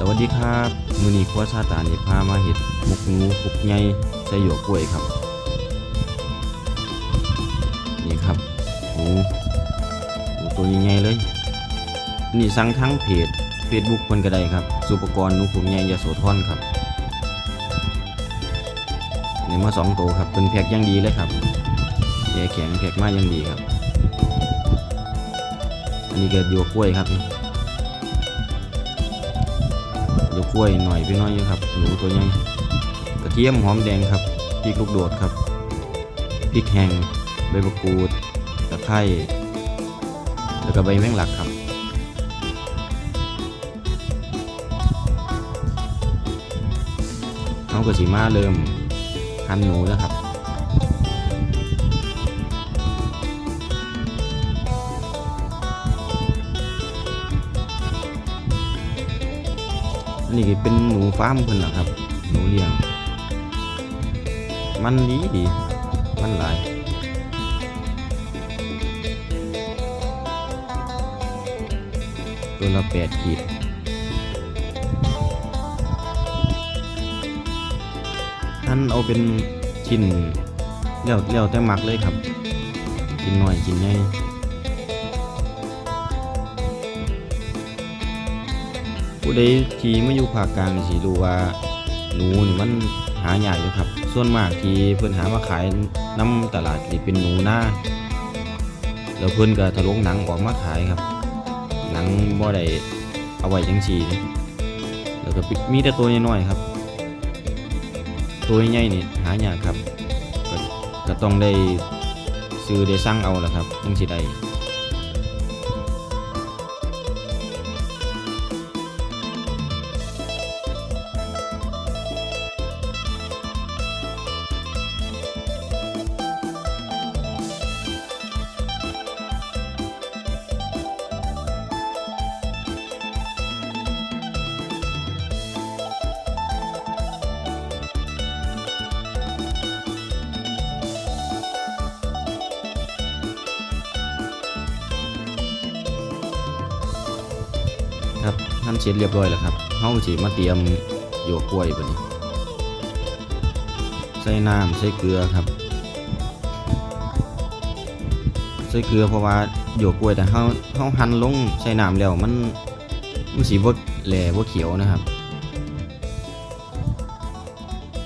สวัสดีครับมือนี้ครัวซาตานี่พามาเห็ดหมกหนูปุกใหญ่ใส่หยวกกล้วยครับ นี่ครับหนูหตัวใหญ่เลย นี่สั่งทั้งเพจ Facebook คนก็ได้ครับ สุปกรณ์หนูปุกใหญ่ยโสธรครับนี่มาสองตัวครับเป็นแพ็กยังดีเลยครับแข็งแพ็กมาอยังดีครับ อันนี้ก็หยวกกล้วยครับ นี่เดี๋ยวกล้วยหน่อยไปหน่อยครับหนูตัวใหญ่กระเทียมหอมแดงครับพริกลูกโดดครับพริกแห้งใบมะกรูดตะไคร้แล้วก็ใบแมงลักครับเอากระสีมาเริ่มหั่นหนูแล้วครับ นนี้ก็เป็นหนูฟาร์มเพิ่นะครับ หนูเลี้ยง มันดีดี มันหลายตัวละแปดขีดท่านเอาเป็นชิ้นเลี้ยวเลี้ยวแต่มักเลยครับกินหน่อยกินใหญ่ ผู้ใดที่มาอยู่ภาคกลางนี่สิรู้ว่าหนูนี่มันหายากอยู่ครับ ส่วนมากที่เพิ่นหามาขายน้ำตลาดนี่เป็นหนูหน้าแล้วเพิ่นก็ทะลงหนังออกมาขายครับ หนังบ่ได้เอาไว้จังซี่แล้วก็มีแต่ตัวน้อยๆครับ ตัวใหญ่ๆนี่หายากครับก็ก็ต้องได้ซื้อได้สั่งเอาล่ะครับจังสิได้ ครับท่านเสร็จเรียบร้อยแล้วครับเฮาสิมาเตรียมหยวกกล้วยบัดนี้ ใส่น้ำใส่เกลือครับ ใส่เกลือเพราะว่าหยวกกล้วยแต่เฮาเฮาหั่นลงใส่น้ำแล้วมันมันสิบ่แหล่บ่เขียวนะครับ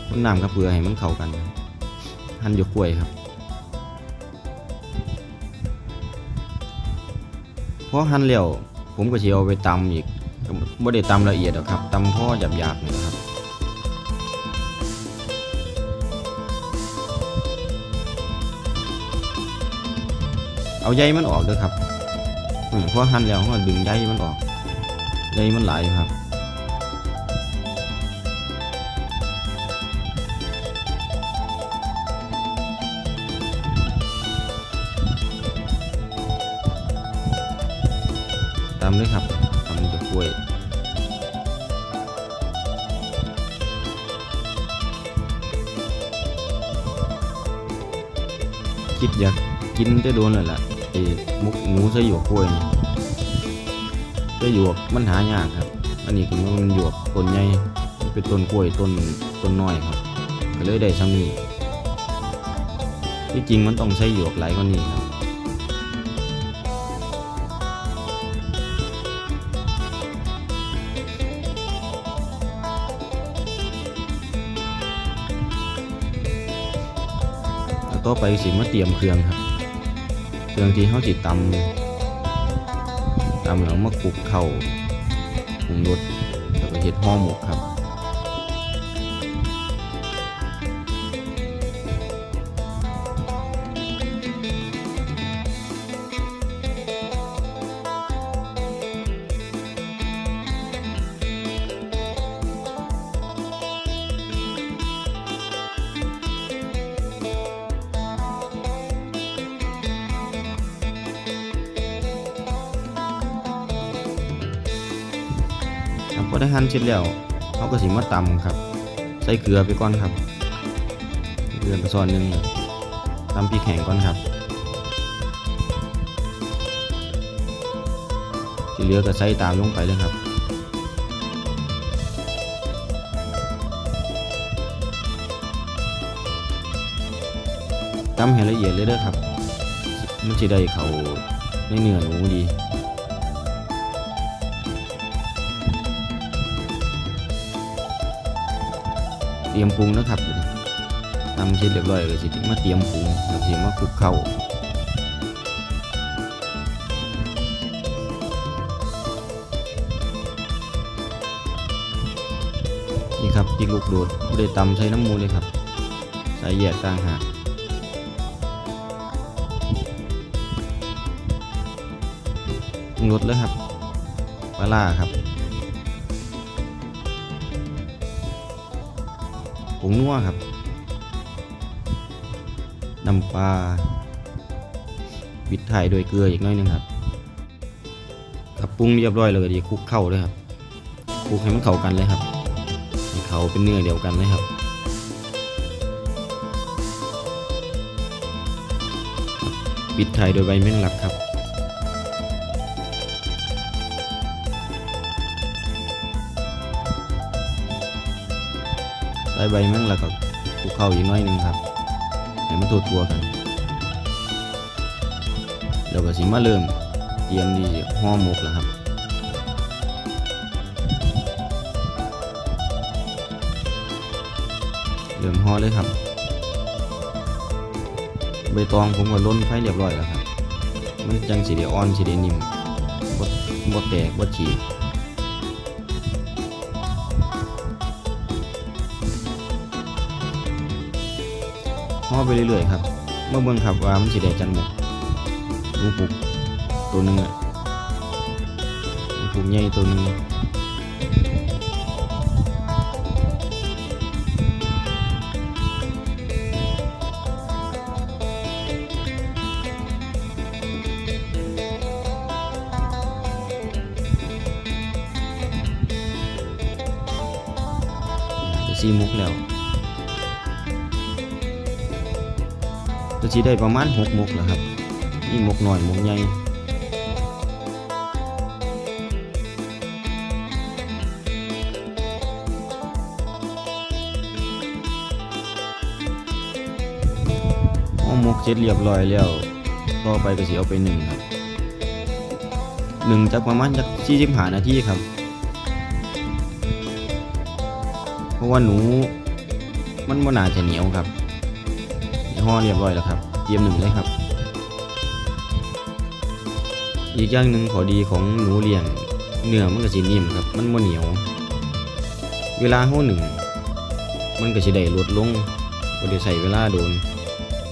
คนน้ำกับเกลือให้มันเข้ากันหั่นหยวกกล้วยครับพอหั่นแล้ว ผมก็สิเอาไปตำอีกไม่ได้ตำละเอียดหรอกครับตำพ่อหยาบๆนี่ครับเอาใยมันออกด้วยครับพอหั่นแล้วก็ดึงใยมันออกใยมันไหลครับ ตามเลยครับตำจะกล้วยคิดอยากกินจะโดนเลยล่ะไอ้มุกหมูใส่หยวกกล้วยนี่ใส่หยวกมันหายากครับ อันนี้ก็มันหยวกต้นใหญ่เป็นต้นกล้วยต้นต้นน้อยครับก็เลยได้ซ้ำนี้ที่จริงมันต้องใส่หยวกหลายกว่านี้ครับ ต่อไปสิมาเตรียมเครื่องครับ เครื่องที่เขาจิตำตำแล้วมาคลุกเข่าปรุงรสแล้วก็เห็ดห่อหมกครับ พอได้หั่นเสร็จแล้วเขาก็สิมาตำครับ ใส่เกลือไปก่อนครับเกลือกระสอนหนึ่งตำพริกแห้งก่อนครับที่เหลือก็ใส่ตามลงไปเลยครับตำให้ละเอียดเลยเด้อครับ มันจะได้เขาในเนื้อหนูดี เตรียมปรุงนะครับเดี๋ยวนี้ตำเสร็จเรียบร้อยเลยสิมาเตรียมปรุงแล้วสิมาคลุกเข้านี่ครับพริกลูกโดดบ่ได้ตำใส่น้ำมูลเลยครับ ใส่แยกต่างหากปรุงรสเลยครับปลาร้าครับ ผงนัวครับ น้ำปลาปิดท้ายด้วยเกลืออีกน้อยนึงครับครับปรุงเรียบร้อยแล้วก็ดีคลุกเข้าเลยครับคลุกให้มันเข้ากันเลยครับให้เขาเป็นเนื้อเดียวกันเลยครับปิดท้ายโดยใบแมงลักครับ ส่ใบแมงลักกับคลุกเข้าอีกน้อยหนึ่งครับให้มันทั่วๆกันแล้วก็สิมาเริ่มเตรียมดีห่อหมกแล้วครับเริ่มห่อเลยครับ ใบตองผมก็ล้นไฟเรียบร้อยแล้วครับ มันจังสีเดียอ่อนสีเดียนิ่มบดบดแตกบดฉีก อไปเรื่อยๆครับเมื่อเบิ่งครับว่ามันสีแดงจันหมกหนูปุกตัวหนึ่งอะหนูปุกใหญ่ตัวหนึ่งจะซีมุกแล้ว จะชีได้ประมาณหกมกแหล้วครับนี่มกหน่อยมกใหญ่มกเสร็จเรียบร้อยแล้วต่อไปก็สิเอาไปหนึ่งครับหนึ่งจากประมาณจากสี่สิบหานาทีครับ เพราะว่าหนูมันมันน่าจะเหนียวครับ ห่อเรียบร้อยแล้วครับ เตรียมหนึ่งเลยครับ อีกอย่างหนึ่งขอดีของหนูเลี้ยงเนื้อมันก็สินิ่มครับ มันบ่เหนียว เวลาห่อหนึ่งมันก็สิได้ลดลงบ่ได้ใส่เวลาโดน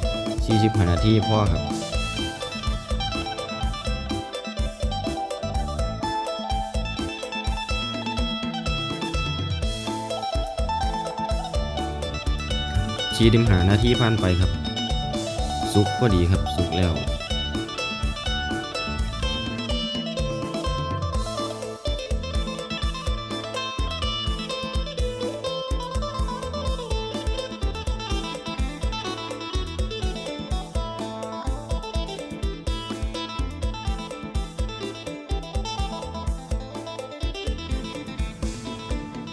45นาทีพอครับ ชีดิมหานาทีผ่านไปครับ สุกพอดีครับสุกแล้ว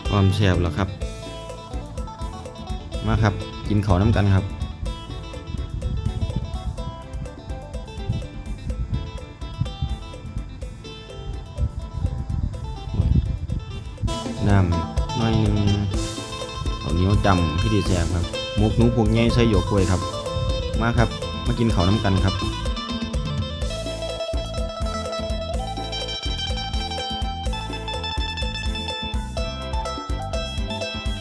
ความแซ่บแล้วครับ มาครับ กินข้าน้ำกันครับน้ำน้อยนึงข้าวเหนียวจำพี่ดีแซ่บครับหมกหนูพวกใหญ่ใส่หยวกกล้วยครับ มาครับ มากินข้าน้ำกันครับ